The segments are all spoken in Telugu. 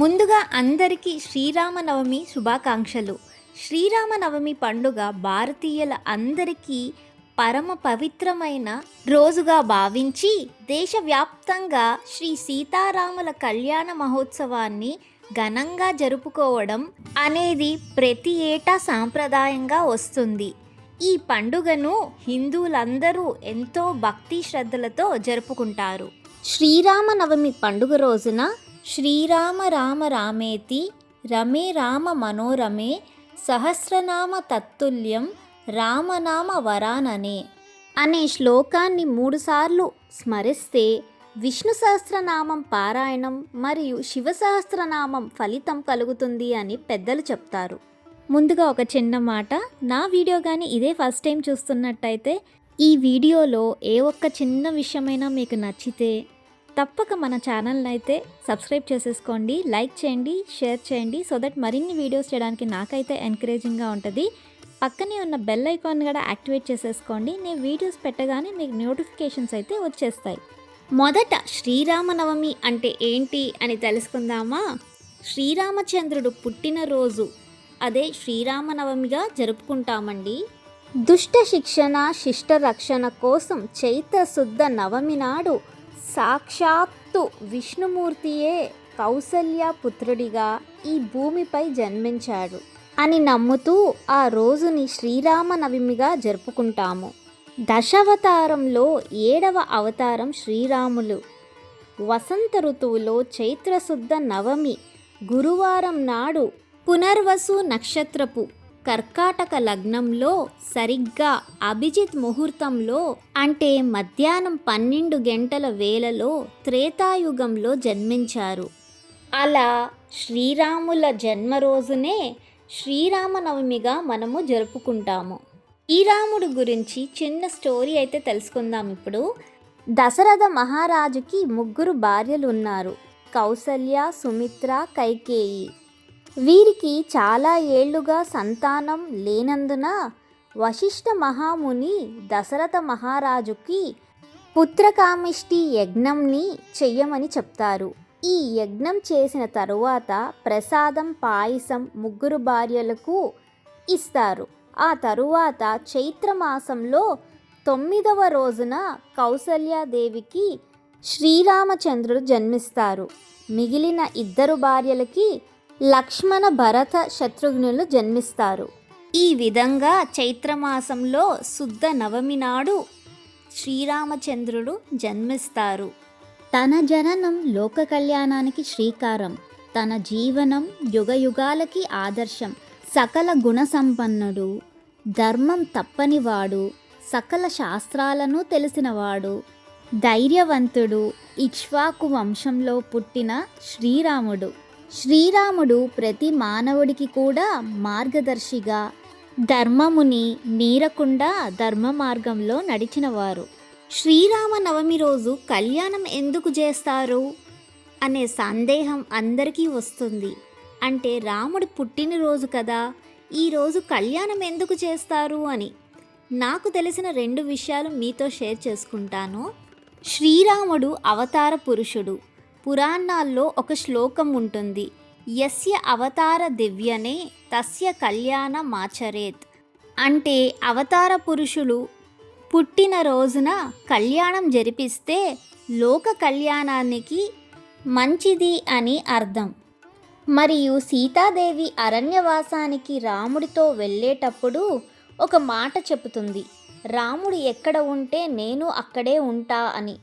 ముందుగా అందరికీ శ్రీరామనవమి శుభాకాంక్షలు. శ్రీరామనవమి పండుగ భారతీయుల అందరికీ పరమ పవిత్రమైన రోజుగా భావించి దేశవ్యాప్తంగా శ్రీ సీతారాముల కళ్యాణ మహోత్సవాన్ని ఘనంగా జరుపుకోవడం అనేది ప్రతి ఏటా సాంప్రదాయంగా వస్తుంది. ఈ పండుగను హిందువులందరూ ఎంతో భక్తి శ్రద్ధలతో జరుపుకుంటారు. శ్రీరామనవమి పండుగ రోజున శ్రీరామ రామ రామేతి రమే రామ మనోరమే సహస్రనామ తత్తుల్యం రామనామ వరాననే. అనే శ్లోకాన్ని మూడుసార్లు స్మరిస్తే విష్ణు సహస్రనామం పారాయణం మరియు శివ సహస్రనామం ఫలితం కలుగుతుంది అని పెద్దలు చెప్తారు. ముందుగా ఒక చిన్న మాట నా వీడియో కానీ ఇదే ఫస్ట్ టైం చూస్తున్నట్టయితే ఈ వీడియోలో ఏ ఒక్క చిన్న విషయమైనా మీకు నచ్చితే తప్పక మన ఛానల్ని అయితే సబ్స్క్రైబ్ చేసేసుకోండి లైక్ చేయండి షేర్ చేయండి సో దట్ మరిన్ని వీడియోస్ చేయడానికి నాకైతే ఎంకరేజింగ్గా ఉంటుంది. పక్కనే ఉన్న బెల్ ఐకాన్ కూడా యాక్టివేట్ చేసేసుకోండి నేను వీడియోస్ పెట్టగానే మీకు నోటిఫికేషన్స్ అయితే వచ్చేస్తాయి. మొదట శ్రీరామనవమి అంటే ఏంటి అని తెలుసుకుందామా? శ్రీరామచంద్రుడు పుట్టినరోజు అదే శ్రీరామనవమిగా జరుపుకుంటామండి. దుష్ట శిక్షణ శిష్ట రక్షణ కోసం చైత్ర శుద్ధ నవమి నాడు సాక్షాత్తు విష్ణుమూర్తియే కౌసల్య పుత్రుడిగా ఈ భూమిపై జన్మించాడు అని నమ్ముతూ ఆ రోజుని శ్రీరామనవమిగా జరుపుకుంటాము. దశావతారంలో ఏడవ అవతారం శ్రీరాములు. వసంత ఋతువులో చైత్రశుద్ధ నవమి గురువారం నాడు పునర్వసు నక్షత్రపు కర్కాటక లగ్నంలో సరిగ్గా అభిజిత్ ముహూర్తంలో అంటే మధ్యాహ్నం పన్నెండు గంటల వేళలో త్రేతాయుగంలో జన్మించారు. అలా శ్రీరాముల జన్మ రోజునే శ్రీరామనవమిగా మనము జరుపుకుంటాము. శ్రీరాముడు గురించి చిన్న స్టోరీ అయితే తెలుసుకుందాం ఇప్పుడు. దశరథ మహారాజుకి ముగ్గురు భార్యలు ఉన్నారు కౌసల్య సుమిత్ర కైకేయి. వీరికి చాలా ఏళ్ళుగా సంతానం లేనందున వశిష్ఠ మహాముని దశరథ మహారాజుకి పుత్రకామిష్టి యజ్ఞంని చెయ్యమని చెప్తారు. ఈ యజ్ఞం చేసిన తరువాత ప్రసాదం పాయసం ముగ్గురు భార్యలకు ఇస్తారు. ఆ తరువాత చైత్రమాసంలో తొమ్మిదవ రోజున కౌసల్యాదేవికి శ్రీరామచంద్రుడు జన్మిస్తారు. మిగిలిన ఇద్దరు భార్యలకి లక్ష్మణ భరత శత్రుఘ్నులు జన్మిస్తారు. ఈ విధంగా చైత్రమాసంలో శుద్ధ నవమి నాడు శ్రీరామచంద్రుడు జన్మిస్తారు. తన జననం లోక కళ్యాణానికి శ్రీకారం తన జీవనం యుగయుగాలకి ఆదర్శం సకల గుణ సంపన్నుడు ధర్మం తప్పనివాడు సకల శాస్త్రాలను తెలిసినవాడు ధైర్యవంతుడు ఇక్ష్వాకు వంశంలో పుట్టిన శ్రీరాముడు. శ్రీరాముడు ప్రతి మానవుడికి కూడా మార్గదర్శిగా ధర్మముని మీరకుండా ధర్మ మార్గంలో నడిచినవారు. శ్రీరామనవమి రోజు కళ్యాణం ఎందుకు చేస్తారు? అనే సందేహం అందరికీ వస్తుంది. అంటే రాముడు పుట్టినరోజు కదా ఈరోజు కళ్యాణం ఎందుకు చేస్తారు అని. నాకు తెలిసిన రెండు విషయాలు మీతో షేర్ చేసుకుంటాను. శ్రీరాముడు అవతార పురుషుడు. పురాణాల్లో ఒక శ్లోకం ఉంటుంది. యస్య అవతార దివ్యనే తస్య కళ్యాణ మాచరేత్. అంటే అవతార పురుషులు పుట్టిన రోజున కళ్యాణం జరిపిస్తే లోక కళ్యాణానికి మంచిది అని అర్థం. మరియు సీతాదేవి అరణ్యవాసానికి రాముడితో వెళ్ళేటప్పుడు ఒక మాట చెబుతుంది. రాముడు ఎక్కడ ఉంటే నేను అక్కడే ఉంటా అని.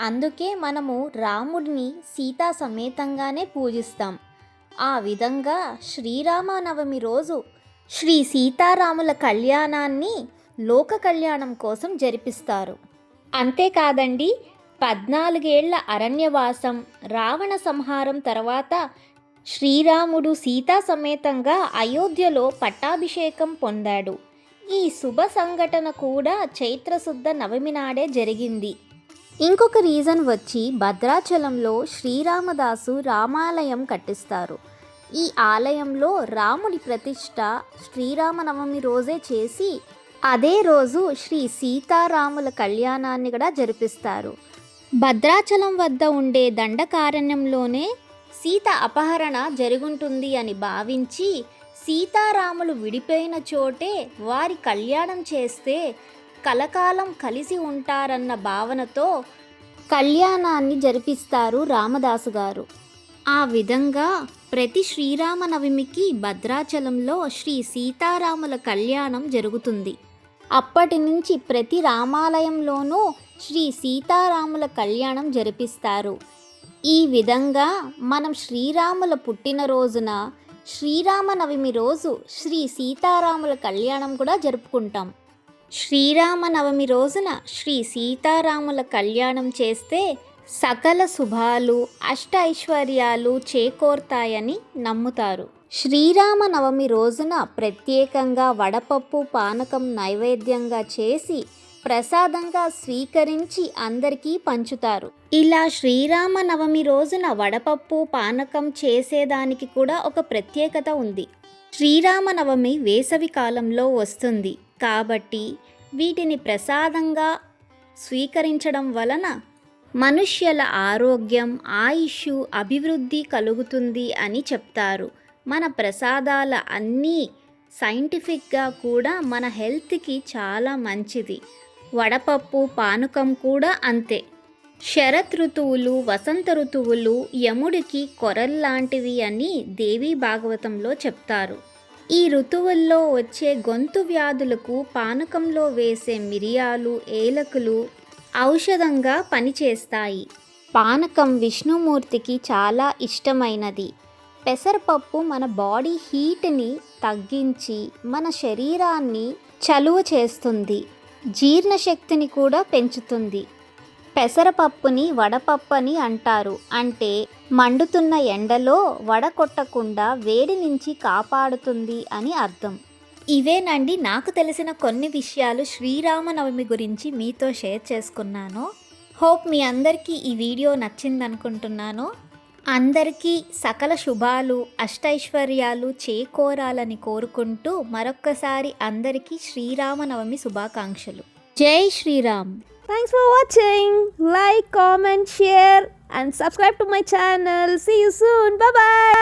అందుకే మనము రాముడిని సీతా సమేతంగానే పూజిస్తాం. ఆ విధంగా శ్రీరామనవమి రోజు శ్రీ సీతారాముల కళ్యాణాన్ని లోక కళ్యాణం కోసం జరిపిస్తారు. అంతేకాదండి పద్నాలుగేళ్ళ అరణ్యవాసం రావణ సంహారం తర్వాత శ్రీరాముడు సీతా సమేతంగా అయోధ్యలో పట్టాభిషేకం పొందాడు. ఈ శుభ సంఘటన కూడా చైత్రశుద్ధ నవమి నాడే జరిగింది. ఇంకొక రీజన్ వచ్చి భద్రాచలంలో శ్రీరామదాసు రామాలయం కట్టిస్తారు. ఈ ఆలయంలో రాముడి ప్రతిష్ట శ్రీరామనవమి రోజే చేసి అదే రోజు శ్రీ సీతారాముల కళ్యాణాన్ని కూడా జరిపిస్తారు. భద్రాచలం వద్ద ఉండే దండకారణ్యంలోనే సీత అపహరణ జరుగుంటుంది అని భావించి సీతారాములు విడిపోయిన చోటే వారి కళ్యాణం చేస్తే కలకాలం కలిసి ఉంటారన్న భావనతో కళ్యాణాన్ని జరిపిస్తారు రామదాసు గారు. ఆ విధంగా ప్రతి శ్రీరామనవమికి భద్రాచలంలో శ్రీ సీతారాముల కళ్యాణం జరుగుతుంది. అప్పటి నుంచి ప్రతి రామాలయంలోనూ శ్రీ సీతారాముల కళ్యాణం జరిపిస్తారు. ఈ విధంగా మనం శ్రీరాముల పుట్టినరోజున శ్రీరామనవమి రోజు శ్రీ సీతారాముల కళ్యాణం కూడా జరుపుకుంటాం. శ్రీరామనవమి రోజున శ్రీ సీతారాముల కళ్యాణం చేస్తే సకల శుభాలు అష్ట ఐశ్వర్యాలు చేకూరుతాయని నమ్ముతారు. శ్రీరామనవమి రోజున ప్రత్యేకంగా వడపప్పు పానకం నైవేద్యంగా చేసి ప్రసాదంగా స్వీకరించి అందరికీ పంచుతారు. ఇలా శ్రీరామనవమి రోజున వడపప్పు పానకం చేసేదానికి కూడా ఒక ప్రత్యేకత ఉంది. శ్రీరామనవమి వేసవి కాలంలో వస్తుంది. కాబట్టి వీటిని ప్రసాదంగా స్వీకరించడం వలన మనుష్యుల ఆరోగ్యం ఆయుష్ అభివృద్ధి కలుగుతుంది అని చెప్తారు. మన ప్రసాదాల అన్నీ సైంటిఫిక్గా కూడా మన హెల్త్కి చాలా మంచిది. వడపప్పు పానకం కూడా అంతే. శరత్ ఋతువులు వసంత ఋతువులు యముడికి కొరల్లాంటివి అని దేవీ భాగవతంలో చెప్తారు. ఈ ఋతువుల్లో వచ్చే గొంతు వ్యాధులకు పానకంలో వేసే మిరియాలు ఏలకులు ఔషధంగా పనిచేస్తాయి. పానకం విష్ణుమూర్తికి చాలా ఇష్టమైనది. పెసరపప్పు మన బాడీ హీట్ని తగ్గించి మన శరీరాన్ని చలువ చేస్తుంది. జీర్ణశక్తిని కూడా పెంచుతుంది. పెసరపప్పుని వడపప్పు అని అంటారు. అంటే మండుతున్న ఎండలో వడకొట్టకుండా వేడి నుంచి కాపాడుతుంది అని అర్థం. ఇవేనండి నాకు తెలిసిన కొన్ని విషయాలు శ్రీరామనవమి గురించి మీతో షేర్ చేసుకున్నాను. హోప్ మీ అందరికీ ఈ వీడియో నచ్చిందనుకుంటున్నాను. అందరికీ సకల శుభాలు అష్టైశ్వర్యాలు చేకోరాలని కోరుకుంటూ మరొక్కసారి అందరికీ శ్రీరామనవమి శుభాకాంక్షలు. జై Sri Ram. Thanks for watching like comment share and subscribe to my channel. See you soon. Bye bye.